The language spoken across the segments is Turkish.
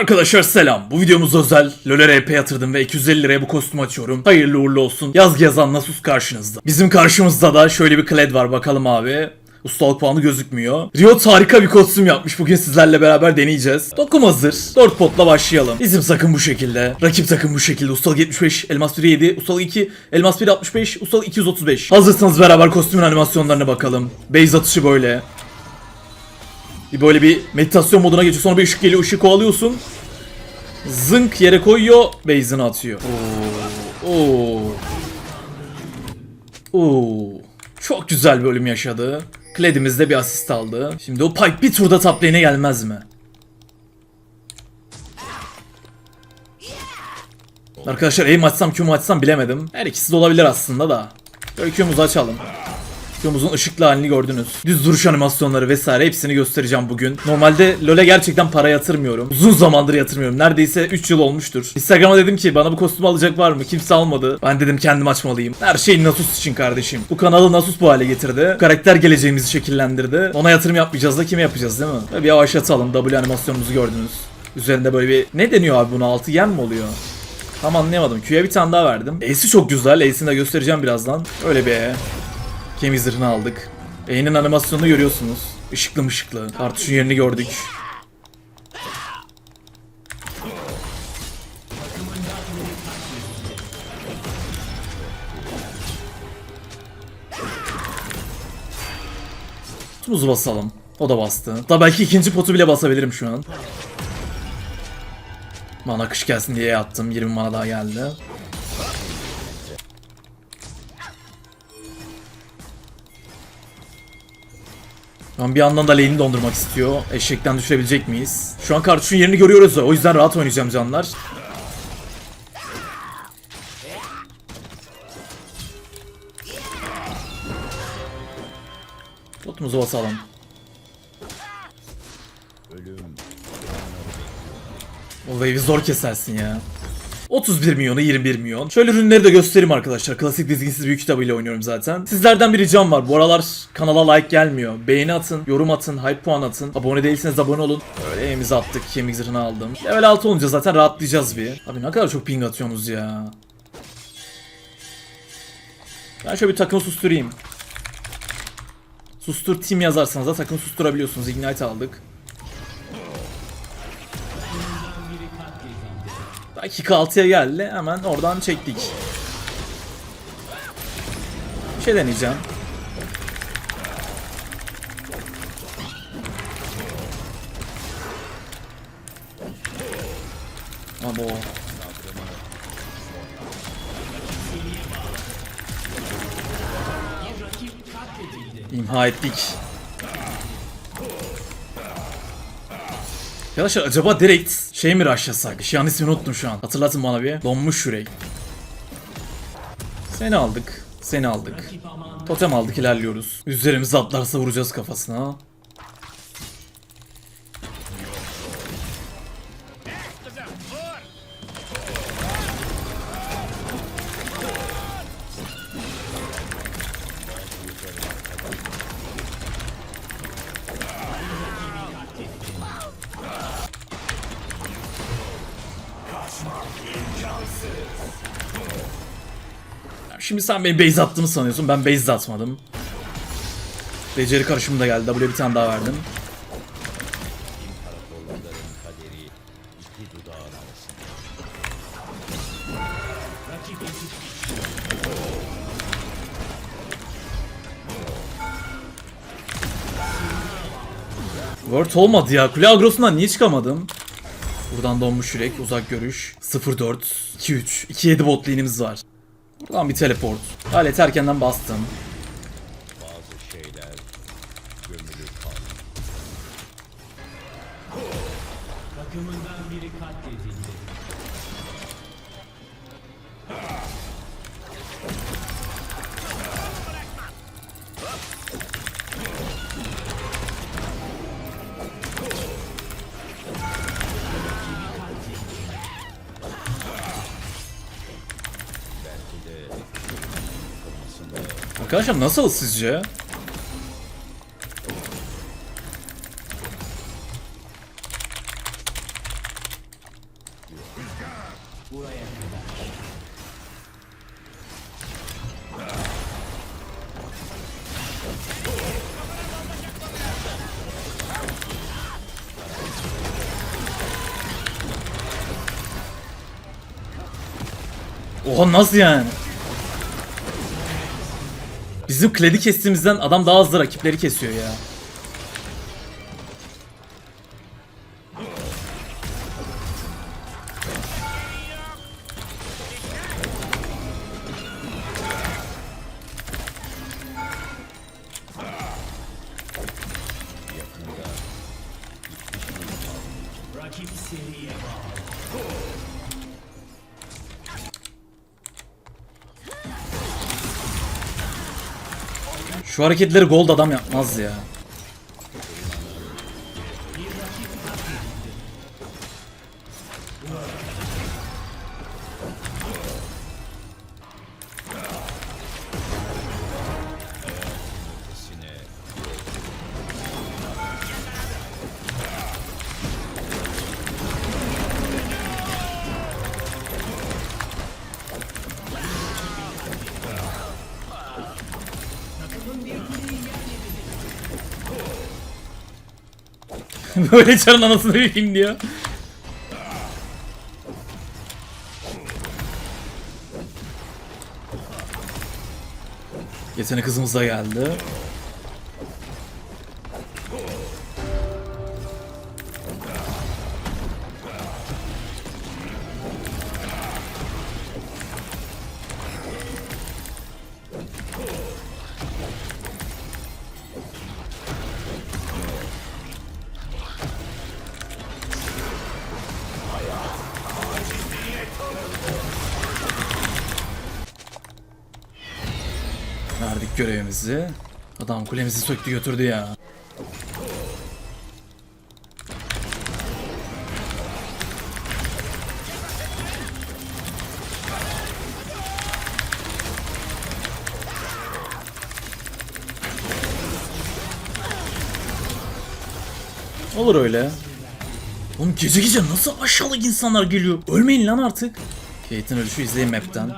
Arkadaşlar selam. Bu videomuz özel. LoL'e RP yatırdım ve 250 liraya bu kostümü açıyorum. Hayırlı uğurlu olsun. Yaz yazan Nasus karşınızda. Bizim karşımızda da şöyle bir kled var bakalım abi. Ustalık puanı gözükmüyor. Riot harika bir kostüm yapmış. Bugün sizlerle beraber deneyeceğiz. Dokum hazır. 4 potla başlayalım. Bizim takım bu şekilde. Rakip takım bu şekilde. Ustalık 75, Elmas 1 7, Ustalık 2, Elmas 1 65, Ustalık 235. Hazırsanız beraber kostümün animasyonlarına bakalım. Base atışı böyle. Bir böyle bir meditasyon moduna geçiyor. Sonra bir ışık geliyor. ışığı kovalıyorsun. Zınk yere koyuyor. Base'ini atıyor. Oo. Oo. Oo. Çok güzel bölüm yaşadı. Kledimiz de bir asist aldı. Şimdi o Pike bir turda top gelmez mi? Arkadaşlar aim açsam Q mu açsam bilemedim. Her ikisi de olabilir aslında da. Böyle Q'muzu açalım. Q'muzun ışıklı halini gördünüz. Düz duruş animasyonları vesaire hepsini göstereceğim bugün. Normalde LoL'e gerçekten para yatırmıyorum. Uzun zamandır yatırmıyorum. Neredeyse 3 yıl olmuştur. Instagram'a dedim ki bana bu kostümü alacak var mı? Kimse almadı. Ben dedim kendim açmalıyım. Her şey Nasus için kardeşim. Bu kanalı Nasus bu hale getirdi. Bu karakter geleceğimizi şekillendirdi. Ona yatırım yapmayacağız da kime yapacağız değil mi? Ve bir yavaşlatalım. W animasyonumuzu gördünüz. Üzerinde böyle bir... Ne deniyor abi buna? Altı yen mi oluyor? Tam anlayamadım. Q'ya bir tane daha verdim. Ace'i çok güzel. Ace'ini de göstereceğim birazdan. Öyle bir Kemik zırhını aldık. E'nin animasyonunu görüyorsunuz. Işıklı mışıklı. Kartuşun yerini gördük. Tumuzu basalım. O da bastı. Da belki ikinci potu bile basabilirim şu an. Mana kış gelsin diye attım. 20 mana daha geldi. Şu bir yandan da lane'i dondurmak istiyor. Eşekten düşürebilecek miyiz? Şu an kartuşun yerini görüyoruz. O yüzden rahat oynayacağım canlar. Botumuzu basalım. O wave'i zor kesersin ya. 31 milyonu 21 milyon. Şöyle ürünleri de göstereyim arkadaşlar. Klasik dizginsiz büyük kitabıyla oynuyorum zaten. Sizlerden bir ricam var. Bu aralar kanala like gelmiyor. Beğeni atın, yorum atın, hype puan atın. Abone değilseniz abone olun. Öyle elimizi attık. Kemik zırhını aldım. Level 6 olunca zaten rahatlayacağız bir. Abi ne kadar çok ping atıyorsunuz ya. Ben şöyle bir takımı susturayım. Sustur team yazarsanız da takımı susturabiliyorsunuz. Ignite aldık. Dakika 6'ya geldi. Hemen oradan çektik. Bir şey deneyeceğim. Abo. İmha ettik. Arkadaşlar acaba direkt şey mi rushlasak? Şu an ismini unuttum şu an. Hatırlatın bana bir. Donmuş yürek. Seni aldık. Seni aldık. Totem aldık ilerliyoruz. Üzerimize atlarsa vuracağız kafasına. Şimdi sen beni base attığımı sanıyorsun. Ben base de atmadım. Beceri karışımı da geldi. W'ye bir tane daha verdim. Word olmadı ya. Kule agrosundan niye çıkamadım? Buradan donmuş yürek, uzak görüş. 0-4, 2-3, 2-7 bot lane'imiz var. Buradan bir teleport. Alet erkenden bastım. Arkadaşlar nasıl sizce? Oha nasıl yani? Bizim kledi kestiğimizden adam daha hızlı rakipleri kesiyor ya. Şu hareketleri gold adam yapmaz ya. Böyle çarın anasını yiyeyim diyor. Yetenek hızımız da geldi. Görevimizi. Adam kulemizi söktü götürdü ya. Olur öyle. Oğlum gece gece nasıl aşağılık insanlar geliyor? Ölmeyin lan artık. Kate'in ölüşü izleyin map'ten.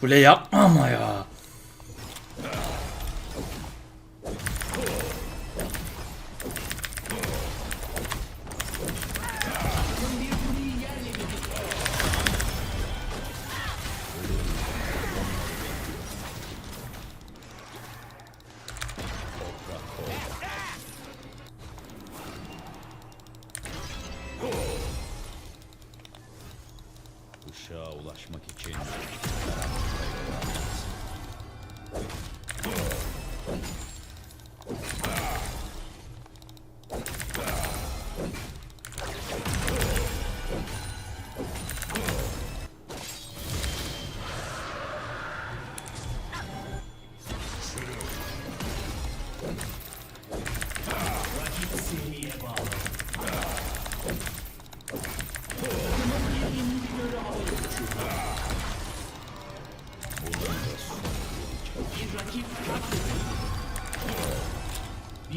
Kule yapma ama ya.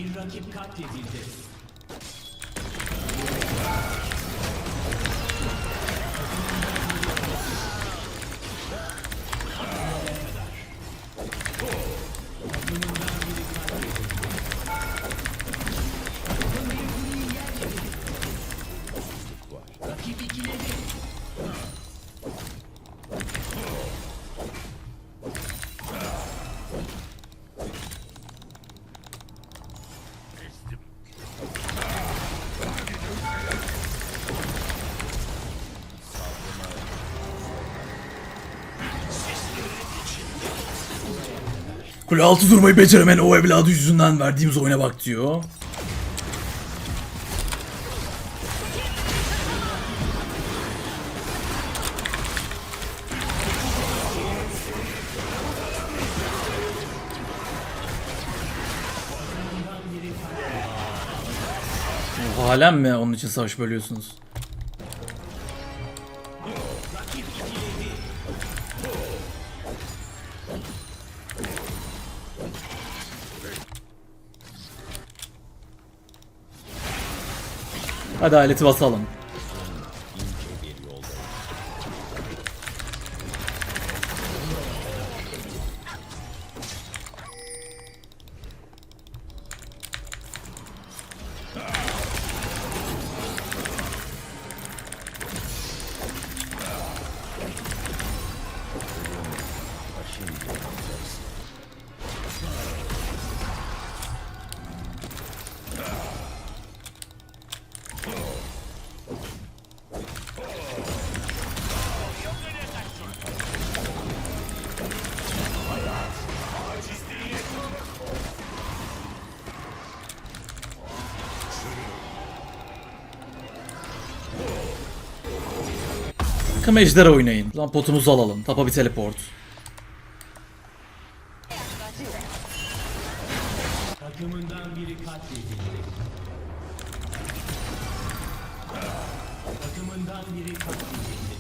Bir rakip katledildi. Kule altı durmayı beceremeyen o evladı yüzünden verdiğimiz oyuna bak diyor. Halen mi onun için savaş bölüyorsunuz? Hadi aleti basalım. Takım ejder oynayın. Lan potumuzu alalım. Tapa bir teleport. Takımından biri katledildi.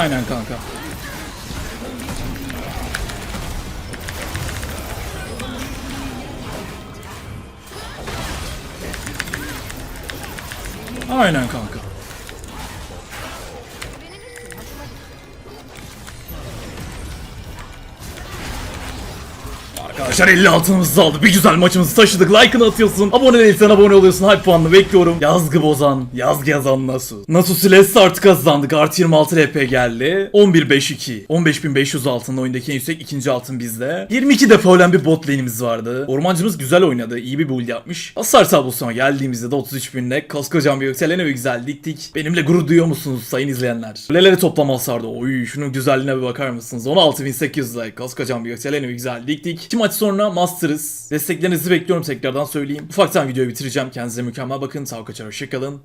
Aynen kanka. Aynen kanka. Arkadaşlar 50 altınımızı aldı. Bir güzel maçımızı taşıdık. Like'ını atıyorsun. Abone değilsen abone oluyorsun. Hype puanını bekliyorum. Yazgı bozan. Yazgı yazan Nasu. Nasu Celeste artı kazandık. Artı 26 RP geldi. 11.5-2. 15.500 altınla oyundaki en yüksek ikinci altın bizde. 22 defa ölen bir bot lane'imiz vardı. Ormancımız güzel oynadı. iyi bir build yapmış. Hasar tablosuna geldiğimizde de 33 binle koskocaman bir yükselene ve güzel diktik. Benimle gurur duyuyor musunuz sayın izleyenler? Kuleleri toplam hasarda. Oy şunun güzelliğine bir bakar mısınız? 16.800 like. Koskocaman bir yükselene ve güzel diktik. İki maç sonra Masters. Desteklerinizi bekliyorum tekrardan söyleyeyim. Ufaktan videoyu bitireceğim. Kendinize mükemmel bakın. Sağ kaçar. Hoşçakalın.